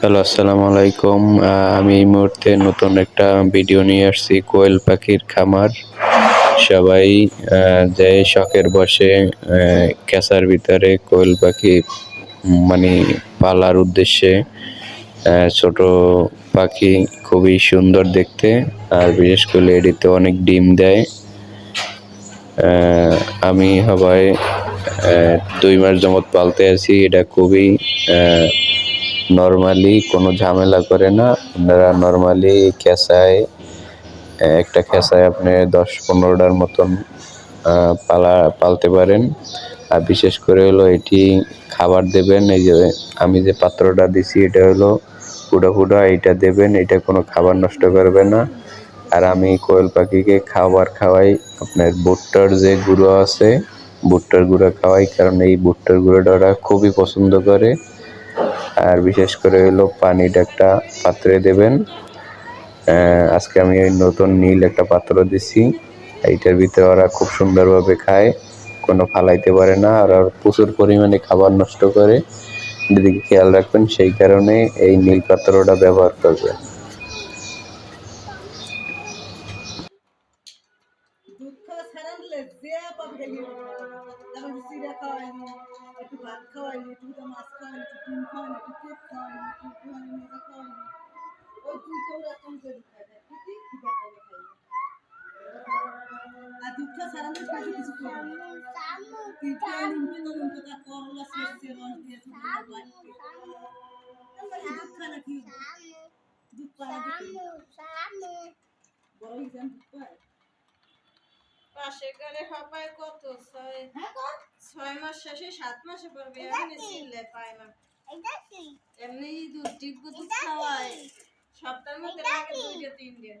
Hello, আসসালামু আলাইকুম। আমি এই মুহূর্তে নতুন একটা ভিডিও নিয়ে আসছি, কোয়েল পাখির খামার। সবাই যে শখের বসে ক্যাসার ভিতরে কোয়েল পাখি মানে পালার উদ্দেশ্যে ছোট পাখি খুবই সুন্দর দেখতে। আর বিশেষ করে এটিতে অনেক ডিম দেয়। আমি সবাই দুই মাস জমত পালতে আছি। এটা খুবই নর্মালি কোনো ঝামেলা করে না। আপনারা নর্মালি খেসায়, একটা খেসায় আপনি দশ পনেরোটার মতন পালা, পালতে পারেন। আর বিশেষ করে হলো এটি খাবার দেবেন, এই যে আমি যে পাত্রটা দিছি এটা হলো ফুটা ফুটা এটা দেবেন, এটা কোনো খাবার নষ্ট করবে না। আর আমি কোয়েল পাখিকে খাবার খাওয়াই, আপনার ভুট্টার যে গুঁড়ো আছে, ভুট্টার গুঁড়ো খাওয়াই, কারণ এই ভুট্টার গুঁড়োটা ওরা খুবই পছন্দ করে। আর বিশেষ করে হলো পানিটা একটা পাত্রে দেবেন। আজকে আমি এই নতুন নীল একটা পাত্র দিছি। এইটার ভিতরে ওরা খুব সুন্দরভাবে খায়, কোনো ফালাইতে পারে না আর ওরা প্রচুর পরিমাণে খাবার নষ্ট করে। যদি খেয়াল রাখবেন, সেই কারণে এই নীল পাত্রটা ব্যবহার করবেন। যে পাবে গেলি তারপর চিড়া খাওয়াইনি একটু ভাত খাওয়াইনি একটু তো মাছ খাওয়াইনি একটু ডিম খাওয়াইনি একটু কেক খাওয়াইনি একটু খাওয়াইনি মজা খাওয়াইনি ওই দুই তো এরকম করে খাই দেয় কি খিদা করে খাই আর দুধ খাওয়া ছাড়া দিলে খাইতে কিছু করবো না তুই খাই নিমকে তো নিমকে তার করলা শেষে রস দিয়ে শুধু বাড়িতে দুধ খায় না কি দুধ পায় না কি বড় হিসাব দুধ পায় পাশে গেলে হাঁপায় কত? ছয় ছয় মাস শেষে সাত মাসে পড়বে এমনি চিল্লে পায় না। এমনি দুধ ডিগ দুধ খাওয়ায়। সপ্তাহের মধ্যে দুই তিন দিন